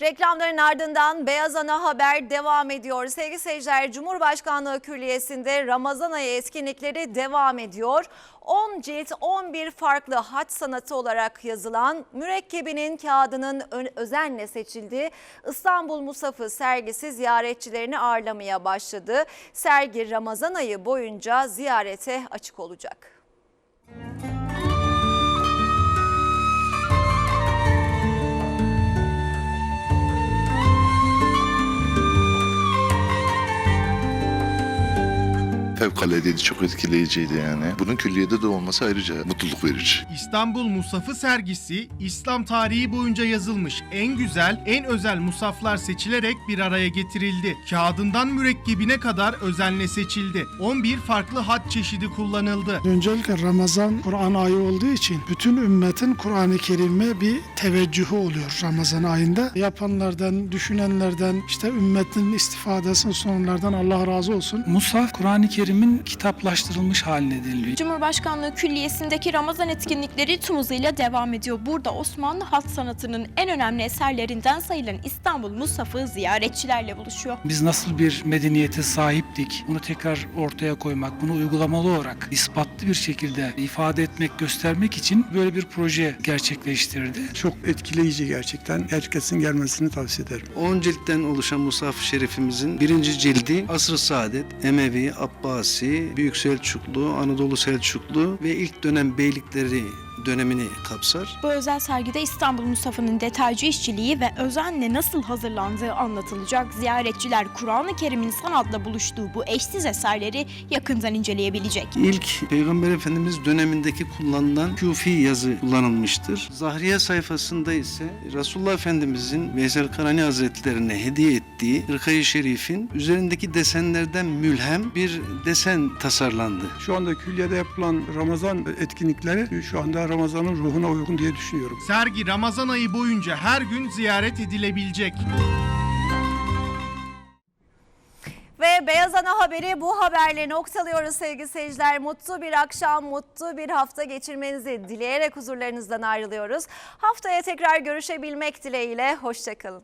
Reklamların ardından Beyaz Ana Haber devam ediyor. Sevgili seyirciler Cumhurbaşkanlığı Külliyesi'nde Ramazan ayı etkinlikleri devam ediyor. 10 cilt 11 farklı haç sanatı olarak yazılan mürekkebinin kağıdının özenle seçildiği İstanbul Musafı sergisi ziyaretçilerini ağırlamaya başladı. Sergi Ramazan ayı boyunca ziyarete açık olacak. Fevkaladeydi, çok etkileyiciydi yani. Bunun külliyede de olması ayrıca mutluluk verici. İstanbul Musafı sergisi İslam tarihi boyunca yazılmış en güzel, en özel musaflar seçilerek bir araya getirildi. Kağıdından mürekkebine kadar özenle seçildi. 11 farklı hat çeşidi kullanıldı. Öncelikle Ramazan Kur'an ayı olduğu için bütün ümmetin Kur'an-ı Kerim'e bir teveccühü oluyor Ramazan ayında. Yapanlardan, düşünenlerden, işte ümmetin istifadesini sunanlardan Allah razı olsun. Musaf, Kur'an-ı Kerim'in kitaplaştırılmış haline deniliyor. Cumhurbaşkanlığı Külliyesi'ndeki Ramazan etkinlikleri tüm hızıyla devam ediyor. Burada Osmanlı halk sanatının en önemli eserlerinden sayılan İstanbul Musaf'ı ziyaretçilerle buluşuyor. Biz nasıl bir medeniyete sahiptik, bunu tekrar ortaya koymak, bunu uygulamalı olarak ispatlı bir şekilde ifade etmek, göstermek için böyle bir proje gerçekleştirdi. Çok etkileyici gerçekten. Herkesin gelmesini tavsiye ederim. 10 ciltten oluşan Musaf Şerifimizin birinci cildi Asr-ı Saadet, Emevi, Abbasi, Büyük Selçuklu, Anadolu Selçuklu ve ilk dönem beylikleri dönemini kapsar. Bu özel sergide İstanbul Musaf'ının detaycı işçiliği ve özenle nasıl hazırlandığı anlatılacak. Ziyaretçiler Kur'an-ı Kerim'in sanatla buluştuğu bu eşsiz eserleri yakından inceleyebilecek. İlk Peygamber Efendimiz dönemindeki kullanılan küfi yazı kullanılmıştır. Zahriye sayfasında ise Resulullah Efendimizin Veysel Karani Hazretlerine hediye ettiği Hırkayı Şerif'in üzerindeki desenlerden mülhem bir desen tasarlandı. Şu anda külliyede yapılan Ramazan etkinlikleri şu anda Ramazan'ın ruhuna uygun diye düşünüyorum. Sergi Ramazan ayı boyunca her gün ziyaret edilebilecek. Ve Beyaz Ana Haberi bu haberle noktalıyoruz sevgili seyirciler. Mutlu bir akşam, mutlu bir hafta geçirmenizi dileyerek huzurlarınızdan ayrılıyoruz. Haftaya tekrar görüşebilmek dileğiyle, hoşçakalın.